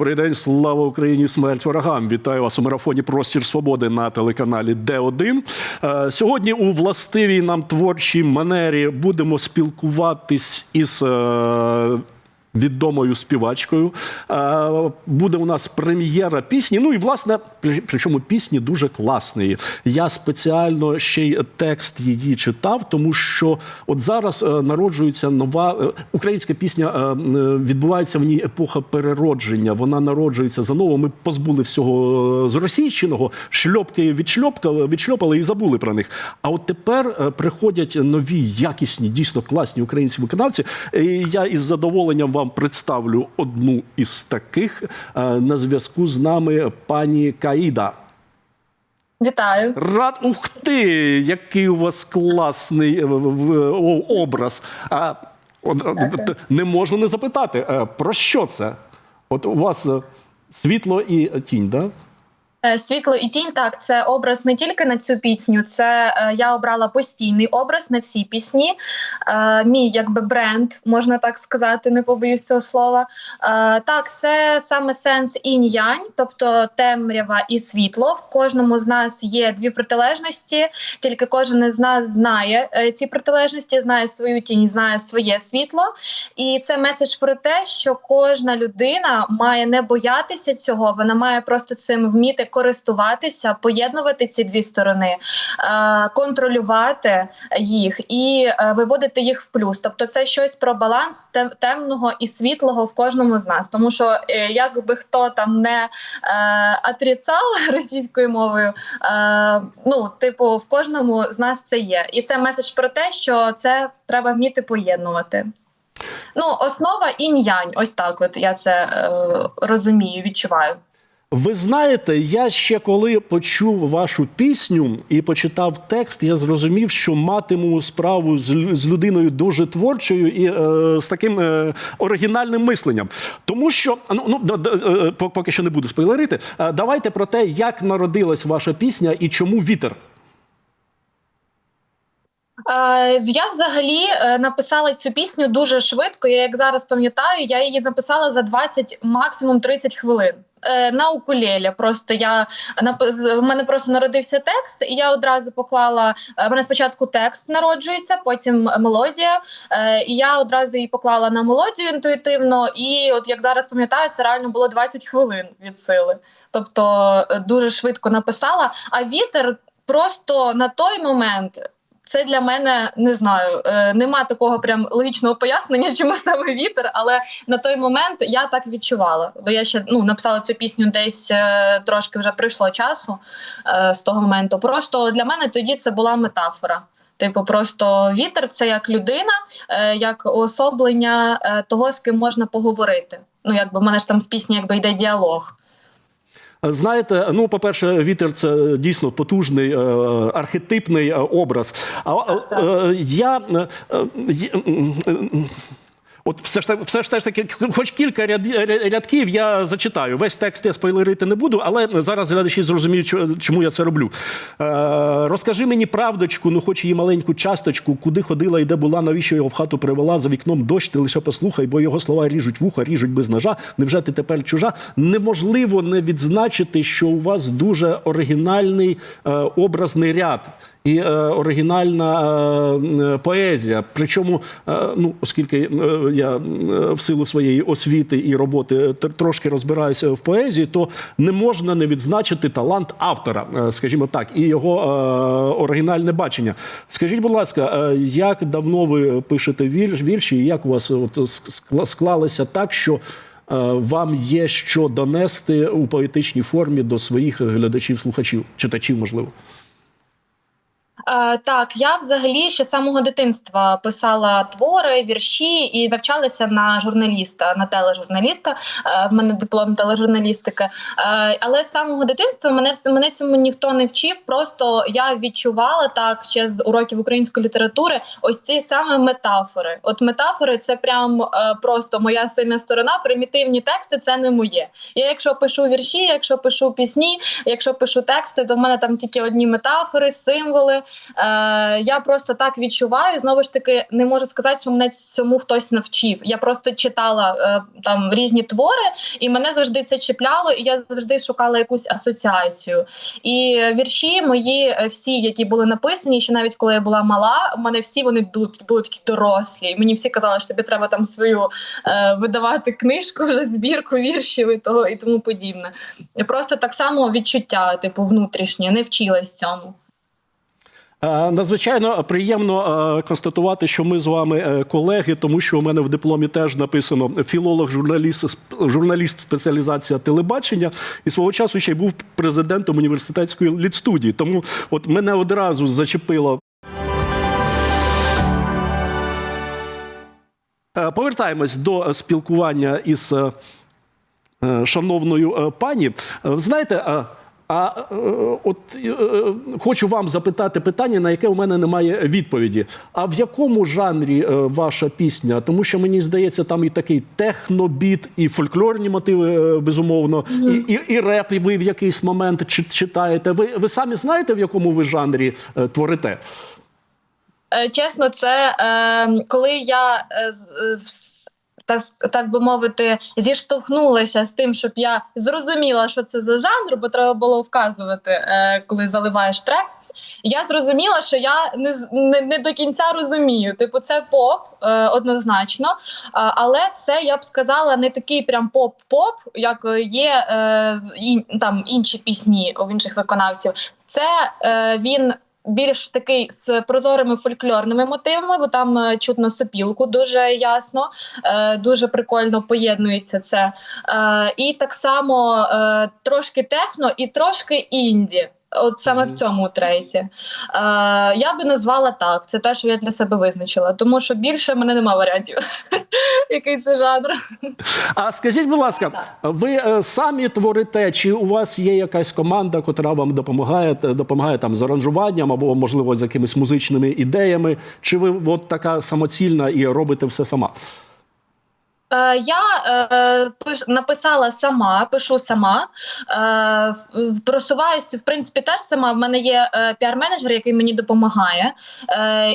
Добрий день, слава Україні, смерть ворогам. Вітаю вас у марафоні Простір Свободи на телеканалі Д1. Е, Сьогодні у властивій нам творчій манері будемо спілкуватись із е, відомою співачкою. Буде у нас прем'єра пісні. Ну і власне, при- причому пісні дуже класної. Я спеціально ще й текст її читав, тому що от зараз е, народжується нова е, українська пісня. е, Відбувається в ній епоха переродження. Вона народжується заново. Ми позбули всього з російщиного, шльопки відшльопкали, відшльопали і забули про них. А от тепер приходять нові, якісні, дійсно класні українські виконавці. І я із задоволенням вам представлю одну із таких Е, на зв'язку з нами пані Каїда. Вітаю. Рад, ух ти, який у вас класний е, образ. А, не можна не запитати, е, про що це? От у вас світло і тінь, да? Е, Світло і тінь. Так, це образ не тільки на цю пісню. Це е, я обрала постійний образ на всі пісні. Е, мій якби бренд, можна так сказати, не побоюсь цього слова. Е, так, це саме сенс інь-янь, тобто темрява і світло. В кожному з нас є дві протилежності, тільки кожен із нас знає е, ці протилежності, знає свою тінь, знає своє світло. І це меседж про те, що кожна людина має не боятися цього, вона має просто цим вміти користуватися, поєднувати ці дві сторони, е, контролювати їх і е, виводити їх в плюс. Тобто, це щось про баланс темного і світлого в кожному з нас. Тому що е, як би хто там не отрицав російською мовою, ну типу, в кожному з нас це є, і це меседж про те, що це треба вміти поєднувати. Ну, основа інь-янь, ось так. От я це е, розумію, відчуваю. Ви знаєте, я ще коли почув вашу пісню і почитав текст, я зрозумів, що матиму справу з, людиною дуже творчою і е, з таким е, оригінальним мисленням. Тому що ну, ну да, е, поки що не буду спойлерити. Е, давайте про те, як народилась ваша пісня і чому вітер. Е, я взагалі е, написала цю пісню дуже швидко. Я як зараз пам'ятаю, я її написала за 20, максимум 30 хвилин. Е, На укулелі. Просто я в мене просто народився текст, і я одразу поклала. е, В мене спочатку текст народжується, потім мелодія. е, І я одразу її поклала на мелодію інтуїтивно. І от як зараз пам'ятаю, це реально було 20 хвилин від сили. Тобто дуже швидко написала. А вітер просто на той момент. Це для мене не знаю. Е, нема такого прям логічного пояснення, чому саме вітер, але на той момент я так відчувала. Бо я ще ну написала цю пісню десь е, трошки вже пройшло часу е, з того моменту. Просто для мене тоді це була метафора. Типу, просто вітер це як людина, е, як особлення е, того, з ким можна поговорити. Ну, якби в мене ж там в пісні якби йде діалог. Знаєте, ну, по-перше, вітер це дійсно потужний е, архетипний е, образ. А е, е, я. От все ж все ж таки, хоч кілька ряд, рядків я зачитаю. Весь текст я спойлерити не буду, але зараз глядачі зрозуміють, чому я це роблю. Е, розкажи мені правдочку, ну хоч її маленьку часточку, куди ходила і де була, навіщо його в хату привела, за вікном дощ, ти лише послухай, бо його слова ріжуть вуха, ріжуть без ножа. Невже ти тепер чужа? Неможливо не відзначити, що у вас дуже оригінальний е, образний ряд і е, оригінальна е, е, поезія. Причому, ну, оскільки я в силу своєї освіти і роботи тр- трошки розбираюся в поезії, то не можна не відзначити талант автора, скажімо так, і його оригінальне бачення. Скажіть, будь ласка, як давно ви пишете вір- вірші, і як у вас от скла- склалося так, що вам є що донести у поетичній формі до своїх глядачів, слухачів, читачів, можливо? Е, так, я взагалі ще з самого дитинства писала твори, вірші і навчалася на журналіста, на тележурналіста. Е, в мене диплом тележурналістики. Е, але з самого дитинства мене мене цьому ніхто не вчив. Просто я відчувала так ще з уроків української літератури. Ось ці саме метафори. От метафори це прям просто моя сильна сторона. Примітивні тексти це не моє. Я, якщо пишу вірші, якщо пишу пісні, якщо пишу тексти, то в мене там тільки одні метафори, символи. Е, я просто так відчуваю. Знову ж таки, не можу сказати, що мене цьому хтось навчив. Я просто читала е, там різні твори, і мене завжди це чіпляло, і я завжди шукала якусь асоціацію. І вірші мої е, всі, які були написані, ще навіть коли я була мала, у мене всі вони були такі дорослі. Мені всі казали, що тобі треба там свою е, видавати книжку, вже збірку віршів і того і тому подібне. Просто так само відчуття, типу, внутрішнє, не вчилась цьому. Е, Надзвичайно приємно е, констатувати, що ми з вами е, колеги, тому що у мене в дипломі теж написано філолог, журналіст, журналіст спеціалізація телебачення, і свого часу ще й був президентом університетської літстудії. Тому от мене одразу зачепило. Повертаємось до спілкування із шановною пані. Знаєте, а, е, от е, е, хочу вам запитати питання, на яке у мене немає відповіді. А в якому жанрі ваша пісня? Тому що мені здається, там і такий технобіт, і фольклорні мотиви, безумовно, і, і, і реп, і ви в якийсь момент читаєте. Ви, ви самі знаєте, в якому ви жанрі творите? Чесно, це е, коли я е, так, так би мовити, зіштовхнулася з тим, щоб я зрозуміла, що це за жанр, бо треба було вказувати, е, коли заливаєш трек. Я зрозуміла, що я не, не, не до кінця розумію. Типу, це поп е, однозначно, а, але це я б сказала не такий прям поп-поп, як є е, ін, там інші пісні у інших виконавців. Це е, він більш такий з прозорими фольклорними мотивами, бо там е, чутно сопілку дуже ясно, е, дуже прикольно поєднується це. Е, і так само трошки техно і трошки інді. От саме в цьому треці. Е, я би назвала так. Це те, що я для себе визначила, тому що більше в мене немає варіантів, який це жанр. А скажіть, будь ласка, ви е, самі творите, чи у вас є якась команда, котра вам допомагає, е, допомагає там з аранжуванням або, можливо, з якимись музичними ідеями? Чи ви от така самоцільна і робите все сама? Е, я е, написала сама, пишу сама, е, просуваюся, в принципі, теж сама. В мене є е, піар-менеджер, який мені допомагає.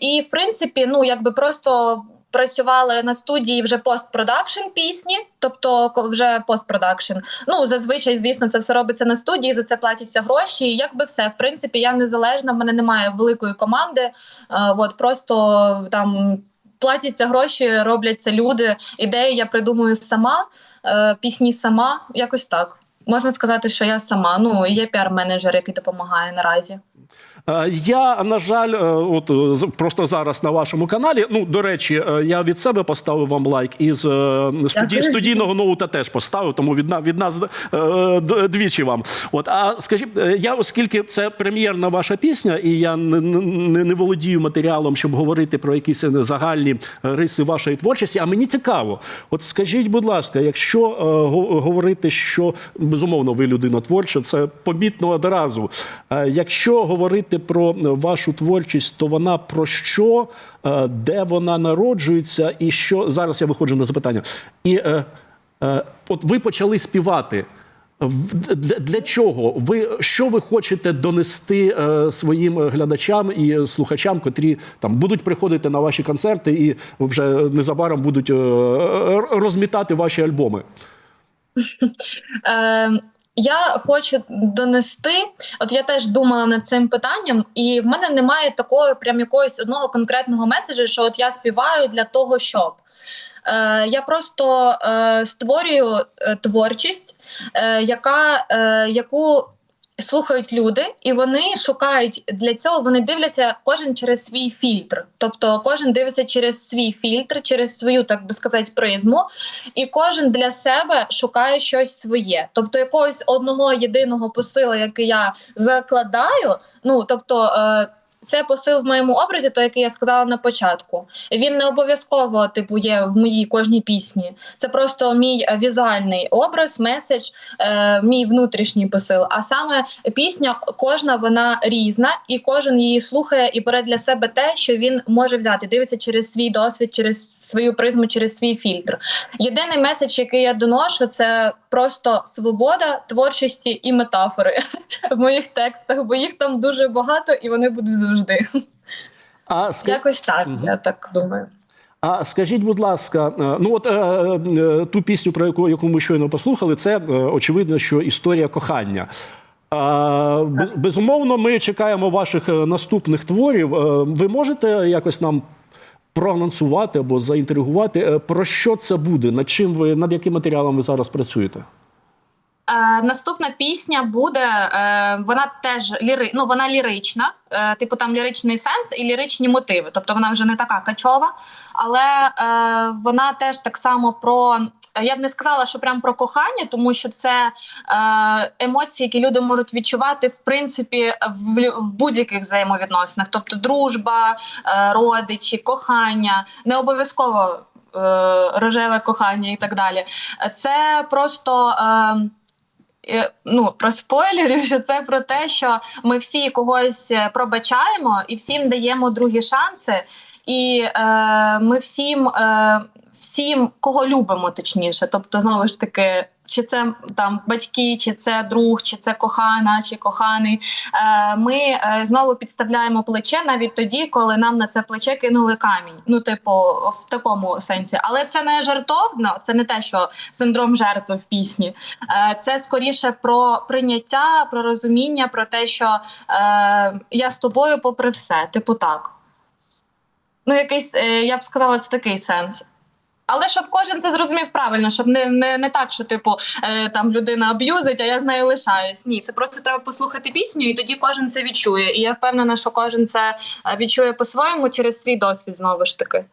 І, в принципі, ну, якби просто. Працювали на студії вже постпродакшн пісні, тобто вже постпродакшн. Ну зазвичай, звісно, це все робиться на студії, за це платяться гроші. І якби все, в принципі, я незалежна, в мене немає великої команди. От просто там платяться гроші, робляться люди. Ідеї я придумую сама, е, пісні сама, якось так. Можна сказати, що я сама. Ну є піар-менеджер, який допомагає наразі. Е, Я, на жаль, е, от е, просто зараз на вашому каналі. Ну, до речі, я від себе поставив вам лайк і з е, студійного ноута теж поставив, тому від, від нас двічі вам. От, а скажіть, я, оскільки це прем'єрна ваша пісня, і я не, не, не володію матеріалом, щоб говорити про якісь загальні риси вашої творчості, а мені цікаво. От скажіть, будь ласка, якщо го- говорити, що безумовно ви людина творча, це помітно одразу. Якщо говорити про вашу творчість, то вона про що, е, де вона народжується, і що зараз я виходжу на запитання. І е, е, от ви почали співати. Для, чого? Ви що ви хочете донести е, своїм глядачам і слухачам, котрі там будуть приходити на ваші концерти і вже незабаром будуть е, розмітати ваші альбоми? Я хочу донести, от я теж думала над цим питанням, і в мене немає такого прям якогось одного конкретного меседжу, що от я співаю для того, щоб. Е, я просто е, створюю е, творчість, е, яка, е, яку слухають люди, і вони шукають для цього. Вони дивляться кожен через свій фільтр. Тобто, кожен дивиться через свій фільтр, через свою, так би сказати, призму, і кожен для себе шукає щось своє. Тобто, якогось одного єдиного посила, який я закладаю. Ну тобто. Е, це посил в моєму образі, той, який я сказала на початку. Він не обов'язково типу є в моїй кожній пісні. Це просто мій е, візуальний образ, меседж, е, мій внутрішній посил. А саме пісня кожна вона різна, і кожен її слухає і бере для себе те, що він може взяти. Дивиться через свій досвід, через свою призму, через свій фільтр. Єдиний меседж, який я доношу, це просто свобода творчості і метафори в моїх текстах, бо їх там дуже багато і вони будуть завжди. А ска- Якось так, Мгм. я так думаю. А скажіть, будь ласка, е, ну от е, е, ту пісню, про яку, яку ми щойно послухали, це е, очевидно, що історія кохання. Безумовно, ми чекаємо ваших наступних творів. Е, Ви можете якось нам проанонсувати або заінтригувати, про що це буде? Над чим ви над яким матеріалом ви зараз працюєте? Е, наступна пісня буде. Е, вона теж ліри, ну, вона лірична, е, типу там ліричний сенс і ліричні мотиви. Тобто вона вже не така качова, але е, вона теж так само про. Я б не сказала, що прям про кохання, тому що це е, емоції, які люди можуть відчувати в принципі в, в будь-яких взаємовідносинах, тобто дружба, е, родичі, кохання, не обов'язково е, рожеве кохання і так далі. Це просто. Е, Ну, про спойлерів, що це про те, що ми всі когось е, пробачаємо і всім даємо другі шанси, і е, ми всім, е, всім, кого любимо, точніше. Тобто, знову ж таки, чи це там батьки, чи це друг, чи це кохана, чи коханий. Е, ми е, знову підставляємо плече навіть тоді, коли нам на це плече кинули камінь. Ну, типу, в такому сенсі. Але це не жартовно, це не те, що синдром жертви в пісні. Е, Це скоріше про прийняття, про розуміння, про те, що я з тобою попри все, типу так. Ну, якийсь, я б сказала, це такий сенс. Але щоб кожен це зрозумів правильно, щоб не, не, не так, що типу е, там людина аб'юзить, а я з нею лишаюсь. Ні, це просто треба послухати пісню, і тоді кожен це відчує. І я впевнена, що кожен це е, відчує по-своєму через свій досвід знову ж таки.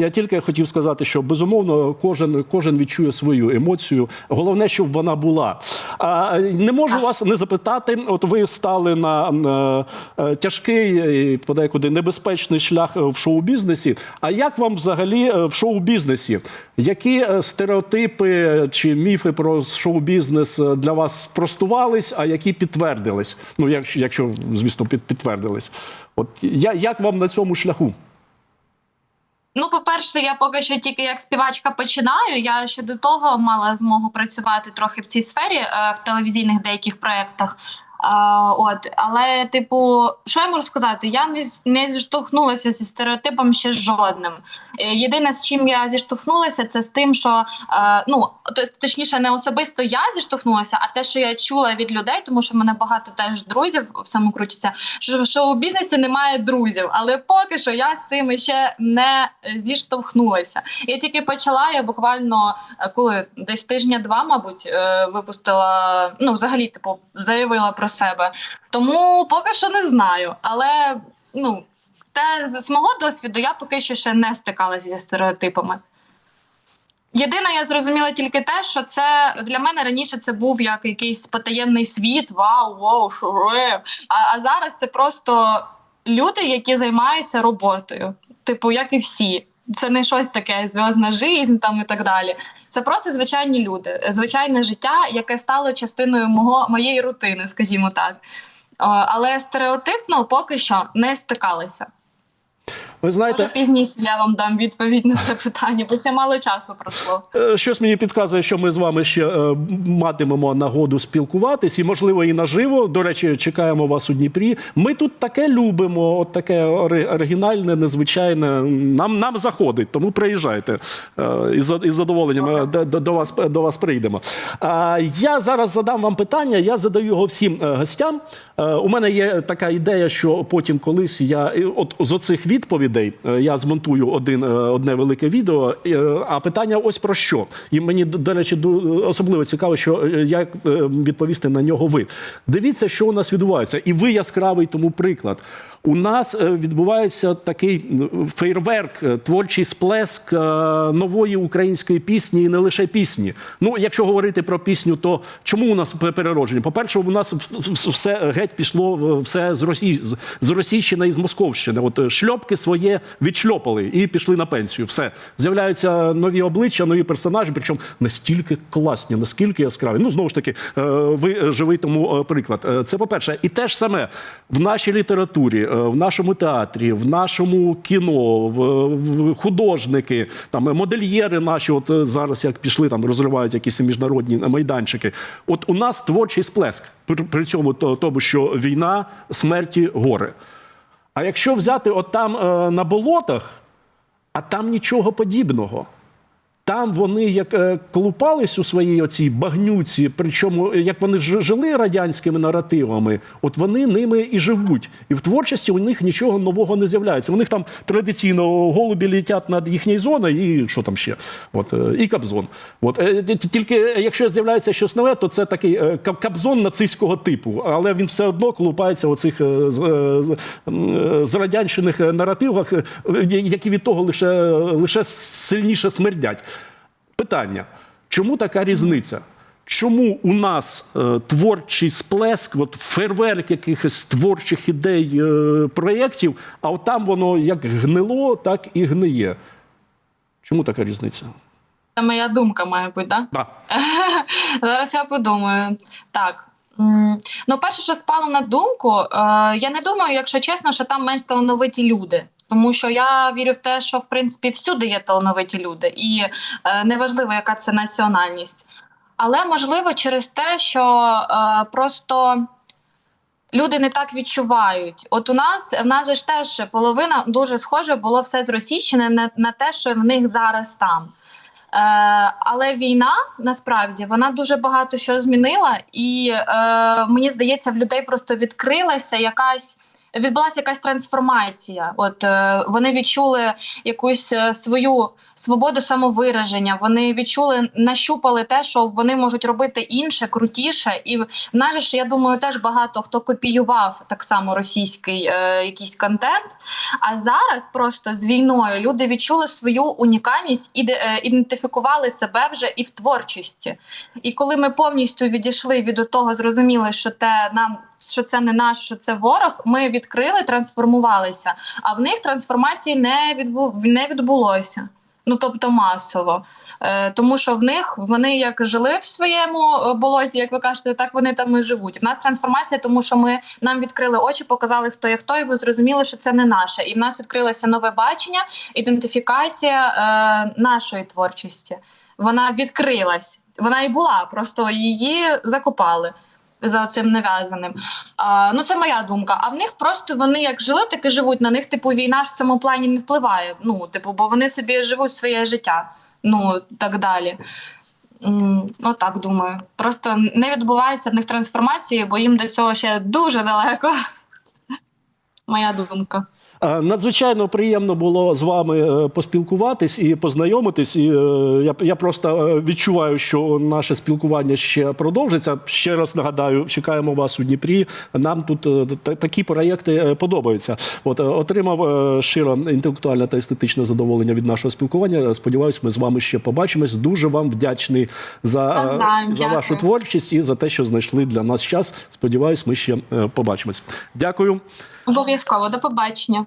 Я тільки хотів сказати, що безумовно кожен, кожен відчує свою емоцію. Головне, щоб вона була. А не можу вас не запитати. От ви стали на, на е, тяжкий подекуди небезпечний шлях в шоу-бізнесі. А як вам взагалі е, в шоу-бізнесі? Які е, стереотипи чи міфи про шоу-бізнес е, для вас спростувались, а які підтвердились? Ну, якщо, якщо звісно, під, підтвердились. От я, як вам на цьому шляху? Ну, по-перше, я поки що тільки як співачка починаю. Я ще до того мала змогу працювати трохи в цій сфері е, в телевізійних деяких проєктах. А, от, але, типу, що я можу сказати? Я не, не зіштовхнулася зі стереотипом ще жодним. Е, Єдине, з чим я зіштовхнулася, це з тим, що е, ну точніше, не особисто я зіштовхнулася, а те, що я чула від людей, тому що в мене багато теж друзів в цьому крутяться, що в шоу-бізнесі немає друзів. Але поки що я з цим ще не зіштовхнулася. Я тільки почала, я буквально е, коли десь тижня-два, мабуть, е, випустила, ну, взагалі, типу, заявила про себе. Тому поки що не знаю. Але ну, те з мого досвіду я поки що ще не стикалася зі стереотипами. Єдине, я зрозуміла тільки те, що це для мене раніше це був як якийсь потаємний світ, вау, вау, шуре. А, а зараз це просто люди, які займаються роботою, типу, як і всі. Це не щось таке зв'язна жизнь там і так далі. Це просто звичайні люди, звичайне життя, яке стало частиною мого моєї рутини, скажімо так. Але стереотипно поки що не стикалися. Ви знаєте, Може пізніше я вам дам відповідь на це питання, бо ще мало часу пройшло. Е, Щось мені підказує, що ми з вами ще е, матимемо нагоду спілкуватись, і можливо і наживо. До речі, чекаємо вас у Дніпрі. Ми тут таке любимо, от таке оригінальне, незвичайне. Нам нам заходить, тому приїжджайте Е, із, із задоволенням до, до, вас до вас прийдемо. Я зараз задам вам питання. Я задаю його всім гостям. У мене є така ідея, що потім колись я от з оцих відповідей е, я змонтую один, е, одне велике відео. е, А питання ось про що. І мені, до речі, особливо цікаво, що як відповісти на нього ви. Дивіться, що у нас відбувається. І ви яскравий тому приклад. У нас е, відбувається такий м, фейерверк, е, творчий сплеск е, нової української пісні, і не лише пісні. Ну, якщо говорити про пісню, то чому у нас пе- переродження? По-перше, у нас все геть пішло все з Росії, з- Російщини і з Московщини. От е, шльопки своє відшльопали і пішли на пенсію. Все з'являються нові обличчя, нові персонажі, причому настільки класні, наскільки яскраві. Ну знову ж таки, е, ви живий тому е, приклад. Е, Це по-перше, і те ж саме в нашій літературі, е, в нашому театрі, в нашому кіно, в, художники, там модельєри наші, от е, зараз як пішли, там розривають якісь міжнародні майданчики. От у нас творчий сплеск. При, цьому тому, що війна, смерті, гори. А якщо взяти от там е, на болотах, а там нічого подібного. Там вони як е, колупались у своїй оцій багнюці, причому е, як вони жили радянськими наративами, от вони ними і живуть. І в творчості у них нічого нового не з'являється. У них там традиційно голубі літять над їхньою зоною, і що там ще? От, е, і кабзон. От, тільки якщо з'являється щось нове, то це такий кабзон нацистського типу, але він все одно колупається у цих з- е, наративах, які від того лише, лише сильніше смердять. Питання: чому така різниця? Чому у нас е, творчий сплеск, от фейерверк якихось творчих ідей, е, проєктів, а от там воно як гнило, так і гниє? Чому така різниця? Це моя думка, має бути, так? Да. Зараз я подумаю. Так. Ну, перше, що спало на думку, е, я не думаю, якщо чесно, що там менш талановиті люди. Тому що я вірю в те, що в принципі всюди є талановиті люди, і е, неважливо, яка це національність. Але можливо через те, що е, просто люди не так відчувають. От у нас в нас же ж теж половина дуже схоже було все зросійщене на, на те, що в них зараз там. Е, але війна насправді вона дуже багато що змінила, і е, мені здається, в людей просто відкрилася якась. Відбулася якась трансформація. От е, вони відчули якусь е, свою свободу самовираження. Вони відчули, нащупали те, що вони можуть робити інше, крутіше. І в нас же ж, я думаю, теж багато хто копіював так само російський е, якийсь контент. А зараз просто з війною люди відчули свою унікальність і е, ідентифікували себе вже і в творчості. І коли ми повністю відійшли від того, зрозуміли, що те нам. Що це не наш, що це ворог. Ми відкрили, трансформувалися. А в них трансформації не відбу... не відбулося. Ну тобто масово. Е, тому що в них вони як жили в своєму е, болоті, як ви кажете, так вони там і живуть. В нас трансформація, тому що ми нам відкрили очі, показали, хто є хто, і ми зрозуміли, що це не наше. І в нас відкрилося нове бачення, ідентифікація е, нашої творчості. Вона відкрилась. Вона і була, просто її закопали. За цим нав'язаним. А, ну, це моя думка. А в них просто вони як жили, так і живуть. На них, типу, війна ж в цьому плані не впливає. Ну, типу, бо вони собі живуть своє життя. Ну, так далі. Ну, так думаю. Просто не відбувається в них трансформації, бо їм до цього ще дуже далеко. Моя думка. Е, Надзвичайно приємно було з вами е, поспілкуватись і познайомитись. І е, я, я просто відчуваю, що наше спілкування ще продовжиться. Ще раз нагадаю, чекаємо вас у Дніпрі. Нам тут такі проєкти подобаються. От отримав щиро інтелектуальне та естетичне задоволення від нашого спілкування. Сподіваюсь, ми з вами ще побачимось. Дуже вам вдячний за, за вашу творчість і за те, що знайшли для нас час. Сподіваюсь, ми ще побачимось. Дякую. Обов'язково, до побачення.